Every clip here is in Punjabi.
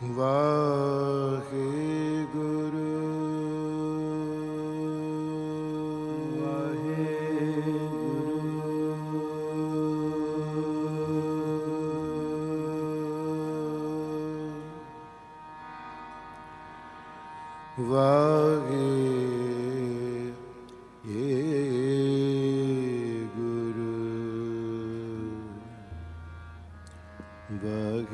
Wow. ਗੁਰੂ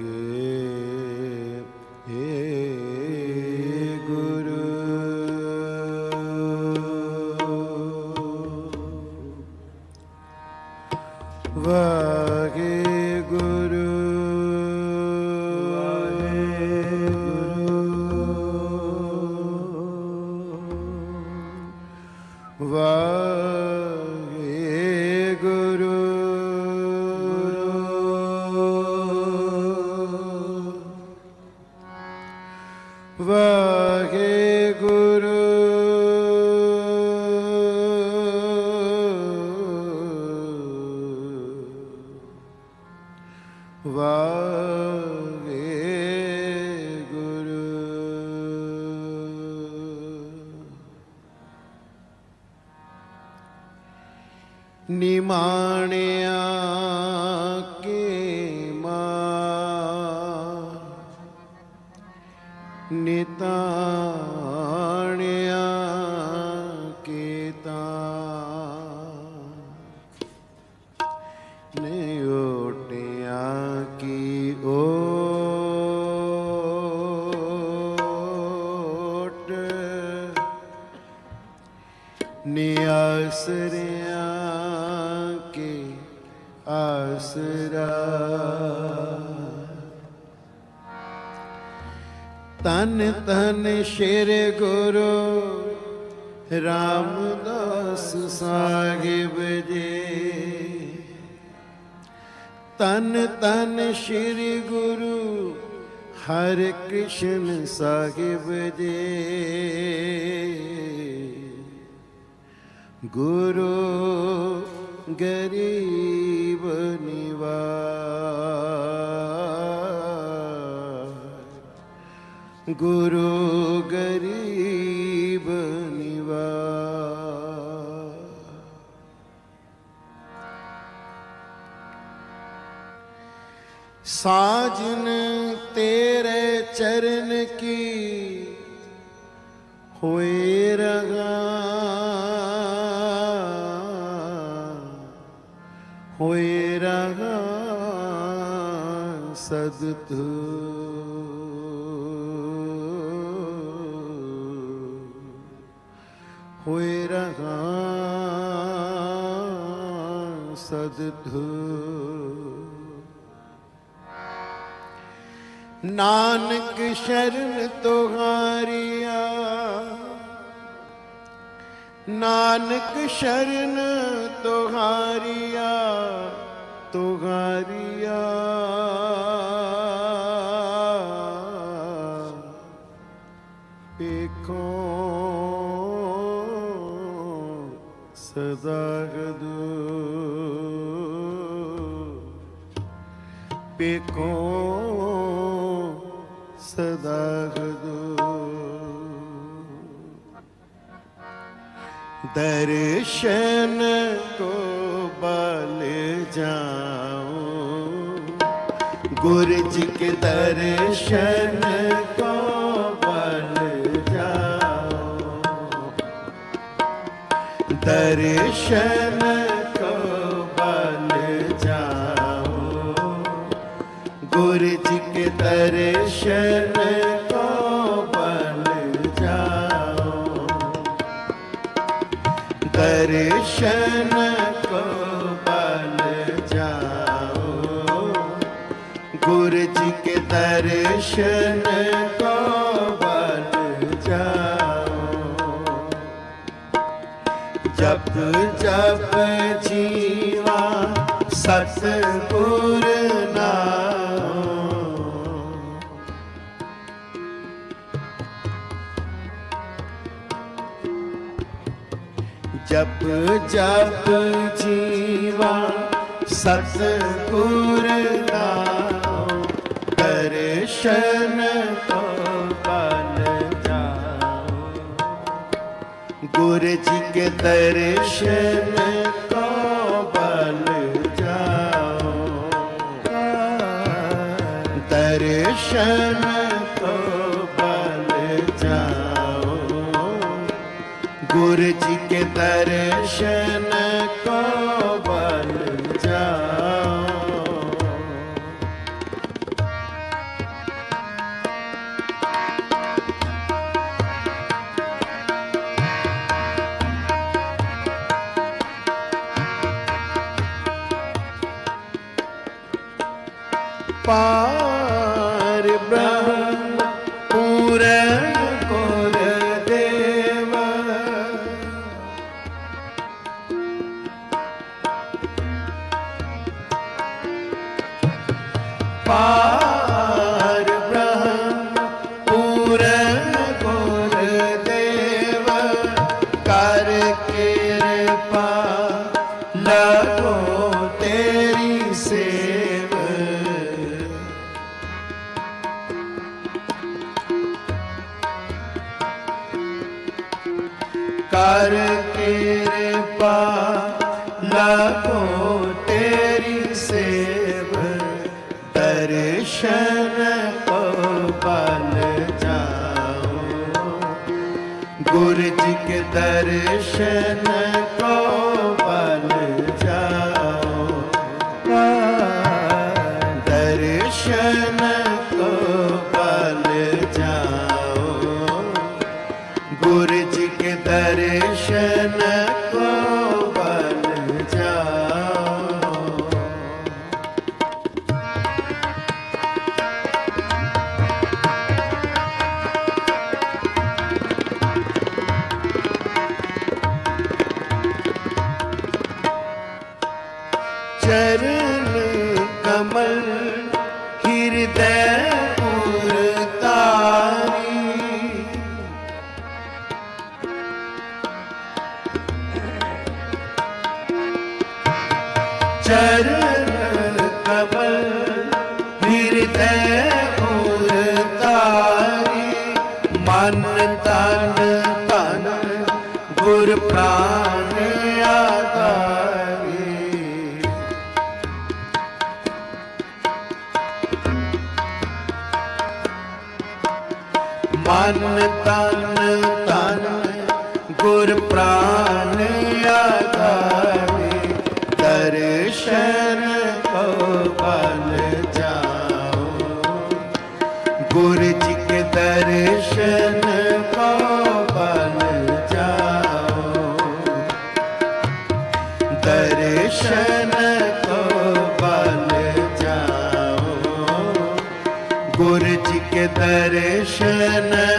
the নিতা ਤਨ ਤਨ ਸ਼ੇਰ ਗੁਰੂ ਰਾਮਦਾਸ ਸਾਹਿਬ ਜੀ। ਤਨ ਤਨ ਸ਼੍ਰੀ ਗੁਰੂ ਹਰਿ ਕ੍ਰਿਸ਼ਨ ਸਾਹਿਬ ਜੀ। ਗੁਰੂ ਗਰੀਬ ਨਿਵਾਸ ਗੁਰੂ ਗਰੀਬ ਨਿਵਾਸ। ਸਾਜਨ ਤੇਰੇ ਚਰਨ ਕੀ ਹੋਏ ਰਗਾ ਹੋਏ ਰਗਾ ਸਦਤੂ ਹੋਏ ਰਗਾ ਸਦਤੂ ਨਾਨਕ ਸ਼ਰਨ ਤੁਹਾਰੀਆ ਨਾਨਕ ਸ਼ਰਨ ਤੁਹਾਰੀਆ ਤੁਹਾਰੀਆ। ਏਕੋ ਸਦਾ ਗਦੂ ਪੇਕੋ ਸਦਾ ਗਦੂ ਦਰਸ਼ਨ ਕੋ ਬਲ ਜਾਉ ਗੁਰ ਕੇ ਦਰਸ਼ਨ ਦਰਸ਼ਨ ਕੋ ਬਲ ਜਾਓ ਗੁਰ ਜੀ ਕੇ ਦਰਸ਼ਨ ਕੋ ਬਲ ਜਾਉ ਦਰਸ਼ਨ ਕੋ ਬਲ ਜਾਉ ਗੁਰ ਜੀ ਕੇ ਦਰਸ਼ਨ ਜਪ ਜਪ ਜੀਵਾ ਸਤ ਗੁਰ ਨਾਮ। ਜਪ ਜਪ ਜੀਵਾ ਸਤ ਗੁਰ ਨਾਮ गुरु जी के दर्शन को बल जाओ दर्शन को बल जाओ गुरु जी के दर्शन पा चरण कमल हृदय ਤਨ ਤਨ ਤਨ, ਗੁਰ ਪ੍ਰਾਨ ਆਗਾਵੇ ਦਰਸ਼ਨ ਕੋ ਬਲ ਜਾਓ ਗੁਰ ਜੀ ਕੇ ਦਰਸ਼ਨ ਕੋ ਬਲ ਜਾਓ ਦਰਸ਼ਨ ਕੋ ਬਲ ਜਾਓ ਗੁਰ ਜੀ ਕੇ ਦਰਸ਼ਨ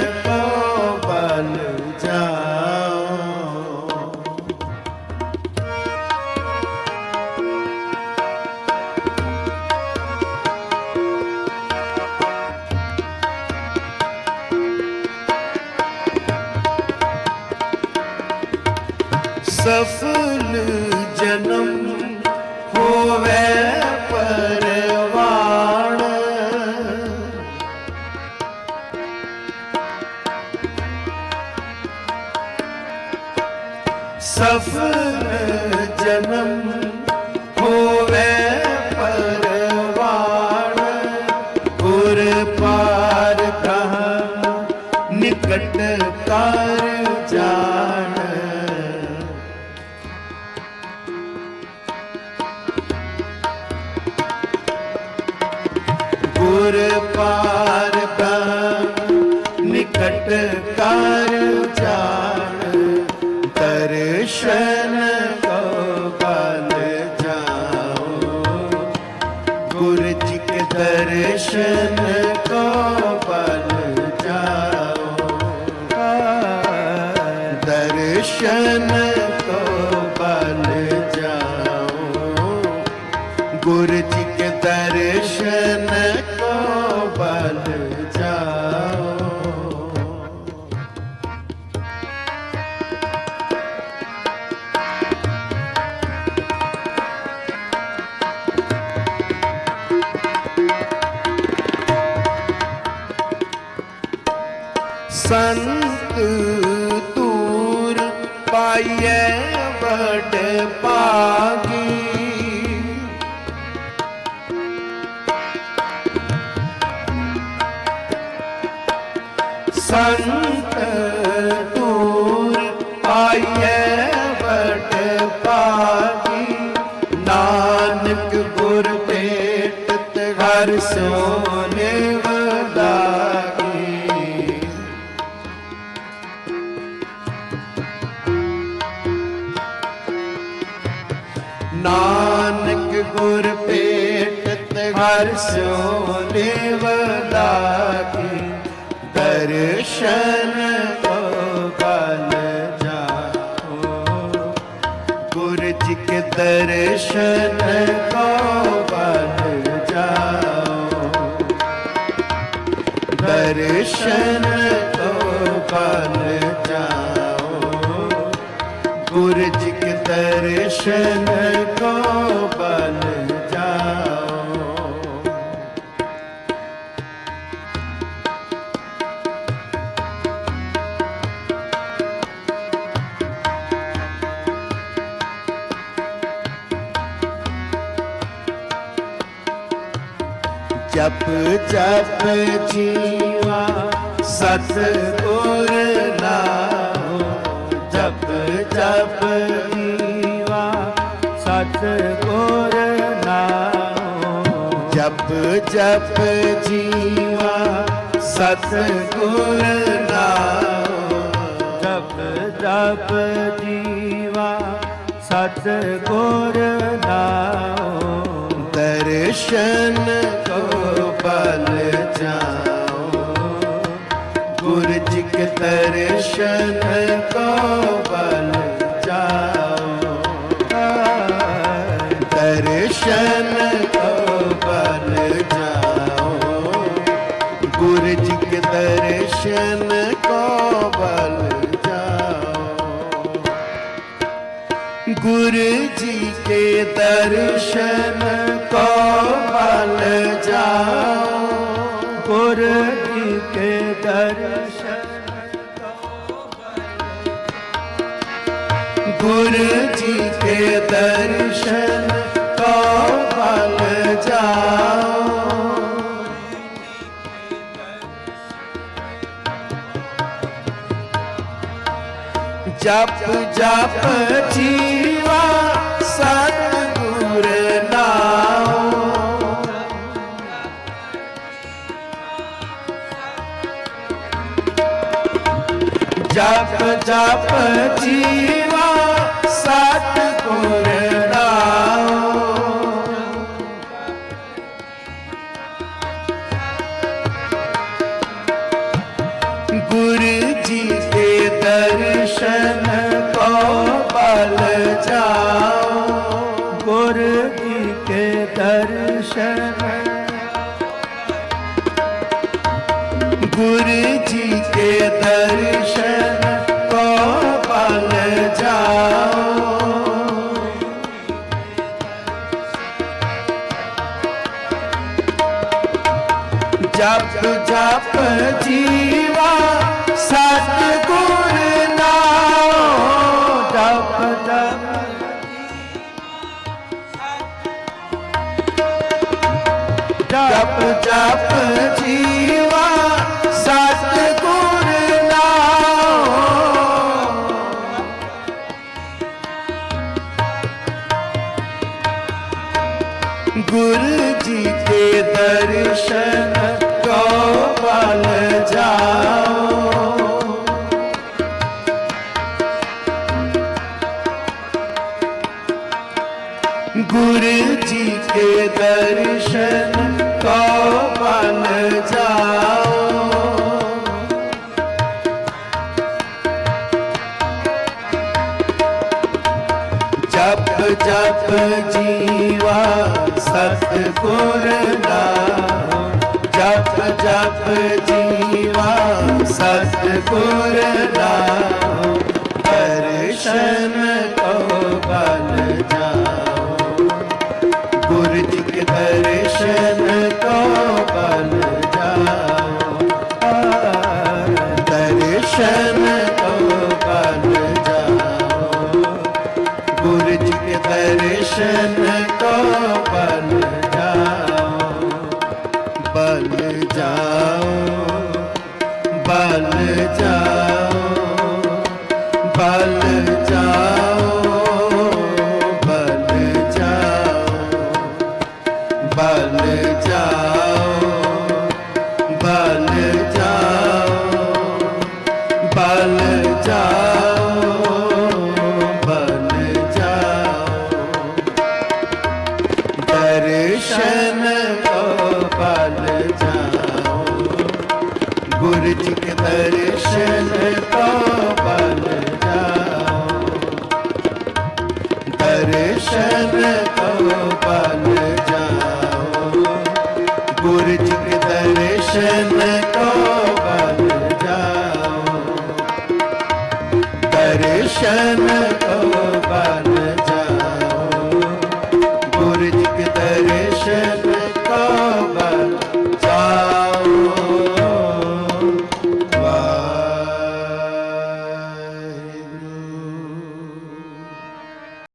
ਗੁਰ ਪਾਰ ਬ੍ਰਹਮ ਨਿਕਟ ਕਰ ਸੰਤ ਤੂਰ ਪਾਈਐ ਵਡ ਭਾਗੀ। ਨਾਨਕ ਗੁਰ ਭੇਟਤ ਹਰ ਸੋਨੇ ਵਦਾਗੀ ਨਾਨਕ ਗੁਰ ਭੇਟਤ ਹਰ ਸੋਨੇ ਵਦਾਗੀ ਦਰਸ਼ਨ ਕੋ ਬਲ ਜਾਓ। ਗੁਰ ਜੀ ਕੇ ਦਰਸ਼ਨ ਕੋ ਬਲ ਜਾਓ। ਦਰਸ਼ਨ ਕੋ ਬਲ ਜਾਓ। ਗੁਰ ਜੀ ਕੇ ਦਰਸ਼ਨ ਜਪ ਜਪ ਜੀਵਾ ਸਤ ਗੁਰ ਨਾਮ ਜਪ ਜਪ ਜੀਵਾ ਸਤ ਗੁਰ ਨਾਮ ਜਪ ਜਪ ਜੀਵਾ ਸਤ ਗੁਰ ਨਾਮ ਜਪ ਜਪ ਜੀਵਾ ਸਤ ਗੁਰ ਨਾਮ ਦਰਸ਼ਨ ਕੋ ਬਲ ਜਾਓ ਗੁਰ ਜੀ ਕੇ ਦਰਸ਼ਨ ਕੋ ਬਲ ਜਾਓ ਦਰਸ਼ਨ ਕੋ ਬਲ ਜਾਓ ਗੁਰ ਜੀ ਕੇ ਦਰਸ਼ਨ ਕੋ ਬਲ ਜਾਓ ਗੁਰ ਜੀ ਕੇ ਦਰਸ਼ਨ ਗੁਰ ਜੀ ਕੇ ਦਰਸ਼ਨ ਗੁਰ ਜੀ ਕੇ ਦਰਸ਼ਨ ਕੋ ਬਲ ਜਾਓ ਜਪ ਜਪ ਜੀਵਾ ਸਤ ਜਪ ਜਪ ਜੀਵਾ ਸਤ ਗੁਰ ਨਾਮ ਗੁਰ ਜੀ ਦੇ ਦਰਸ਼ਨ ਕੋ ਬਲ ਦਰਸ਼ਨ ਕੋ ਬਲ ਜਾਓ। ਗੁਰ ਜੀ ਕੇ ਦਰਸ਼ਨ ਜਪ ਜੀਵਾ ਸਤ ਗੁਰ ਨਾਮ ਜਪ ਜਪ ਜੀਵਾ ਸਤ ਗੁਰ ਨਾਮ ਦਰਸ਼ਨ ਕੋ ਬਲ ਜਾਓ ਦਰਸ਼ਨ ਕੋ